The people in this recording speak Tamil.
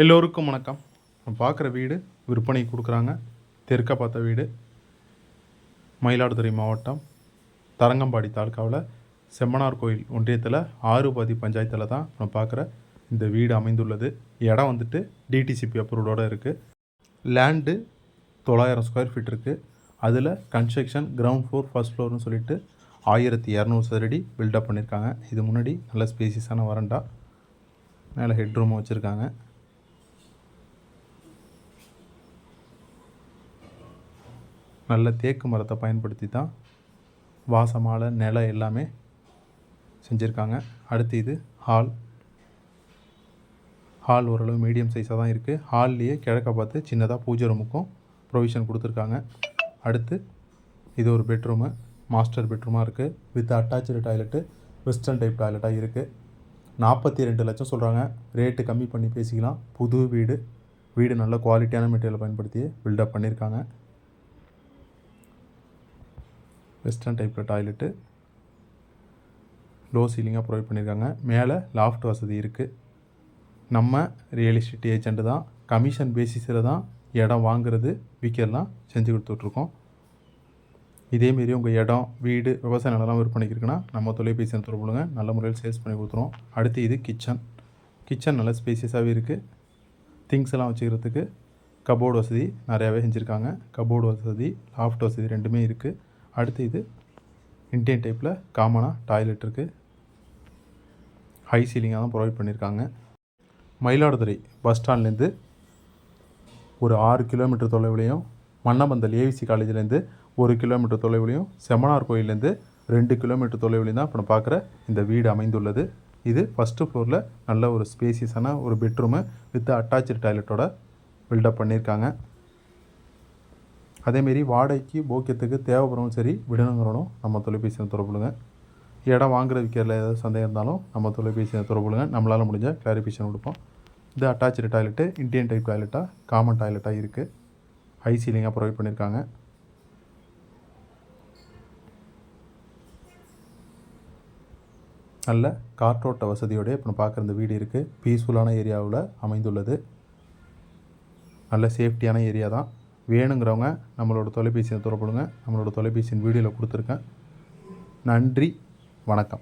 எல்லோருக்கும் வணக்கம். பார்க்குற வீடு விற்பனை கொடுக்குறாங்க. தெற்க பார்த்த வீடு மயிலாடுதுறை மாவட்டம் தரங்கம்பாடி தாலுக்காவில் செம்மனார் கோயில் ஒன்றியத்தில் ஆறுபாதி பஞ்சாயத்தில் தான் நம்ம பார்க்குற இந்த வீடு அமைந்துள்ளது. இடம் வந்துட்டு டிடிசிபி அப்ரூவோடு இருக்குது லேண்டு தொள்ளாயிரம் ஸ்கொயர் ஃபீட் இருக்குது அதில் கன்ஸ்ட்ரக்ஷன் கிரவுண்ட் ஃப்ளோர் ஃபர்ஸ்ட் ஃப்ளோர்னு சொல்லிட்டு ஆயிரத்தி இரநூறு சதுரடி பில்டப் பண்ணியிருக்காங்க இது முன்னாடி நல்ல ஸ்பேசியஸான வரண்டா மேலே ஹெட்ரூமும் வச்சுருக்காங்க. நல்ல தேக்கு மரத்தை பயன்படுத்தி தான் வாசமாலை நிலை எல்லாமே செஞ்சுருக்காங்க. அடுத்து இது ஹால். ஹால் ஓரளவு மீடியம் சைஸாக தான் இருக்குது ஹால்லையே கிழக்க பார்த்து சின்னதாக பூஜை ரூமுக்கும் ப்ரொவிஷன் கொடுத்துருக்காங்க. அடுத்து இது ஒரு பெட்ரூமு மாஸ்டர் பெட்ரூமாக இருக்குது with attach toilet western type டாய்லெட்டாக இருக்குது நாற்பத்தி ரெண்டு லட்சம் சொல்கிறாங்க ரேட்டு கம்மி பண்ணி பேசிக்கலாம். புது வீடு. வீடு நல்ல குவாலிட்டியான மெட்டீரியலை பயன்படுத்தி பில்டப் பண்ணியிருக்காங்க வெஸ்டர்ன் டைப்பில் டாய்லெட்டு லோ சீலிங்காக ப்ரொவைட் பண்ணியிருக்காங்க மேலே லாஃப்ட் வசதி இருக்குது நம்ம ரியல் எஸ்டேட் ஏஜெண்ட்டு தான். கமிஷன் பேசிஸில் தான் இடம் வாங்குறது விற்கிறலாம் செஞ்சு கொடுத்துட்ருக்கோம். இதேமாரி உங்கள் இடம் வீடு விவசாய நிலம்லாம் விற்பனைக்கு இருக்குன்னா நம்ம தொலைபேசி தொடர்புங்க நல்ல முறையில் சேல்ஸ் பண்ணி கொடுத்துருவோம். அடுத்து இது கிச்சன் கிச்சன் நல்ல ஸ்பேசியஸாகவே இருக்குது திங்ஸ் எல்லாம் வச்சுக்கிறதுக்கு கபோர்டு வசதி நிறையாவே செஞ்சுருக்காங்க. கபோர்டு வசதி லாஃப்ட் வசதி ரெண்டுமே இருக்குது அடுத்து இது இந்தியன் டைப்பில் காமனாக டாய்லெட் இருக்குது ஹை சீலிங்காக தான் ப்ரொவைட் பண்ணியிருக்காங்க. மயிலாடுதுறை பஸ் ஸ்டாண்ட்லேருந்து ஒரு ஆறு கிலோமீட்டர் தொலைவிலையும் மன்னபந்தல் ஏவிசி காலேஜ்லேருந்து ஒரு கிலோமீட்டர் தொலைவிலையும் செமனார் கோயிலேருந்து ரெண்டு கிலோமீட்டர் தொலைவிலையும் தான் இப்போ நான் பார்க்குற இந்த வீடு அமைந்துள்ளது. இது ஃபஸ்ட்டு ஃப்ளோரில் நல்ல ஒரு ஸ்பேசியஸான ஒரு பெட்ரூமு வித் அட்டாச்சு டாய்லெட்டோட பில்டப் பண்ணியிருக்காங்க. அதேமாரி வாடகைக்கு போக்கியத்துக்கு தேவைப்படுறவும் சரி விடணுங்கிறனும் நம்ம தொலைபேசியில் தொடர்புடுங்க இடம் வாங்குற விற்கிறதுல ஏதாவது சந்தேகம் இருந்தாலும் நம்ம தொலைபேசியில் தொடர்புடுங்க நம்மளால் முடிஞ்ச கிளாரிஃபிகேஷன் கொடுப்போம். இது அட்டாச்சு டாய்லெட்டு இண்டியன் டைப் டாய்லெட்டாக காமன் டாய்லெட்டாக இருக்குது ஹை சீலிங்காக ப்ரொவைட் பண்ணியிருக்காங்க நல்ல காற்றோட்ட வசதியோடய இப்போ நம்ம பார்க்குற இந்த வீடு இருக்குது பீஸ்ஃபுல்லான ஏரியாவில் அமைந்துள்ளது. நல்ல சேஃப்டியான ஏரியா தான். வேணுங்கிறவங்க நம்மளோட தொலைபேசியை தொடர்புடுங்க நம்மளோட தொலைபேசியின் வீடியோவில் கொடுத்துருக்கேன். நன்றி. வணக்கம்.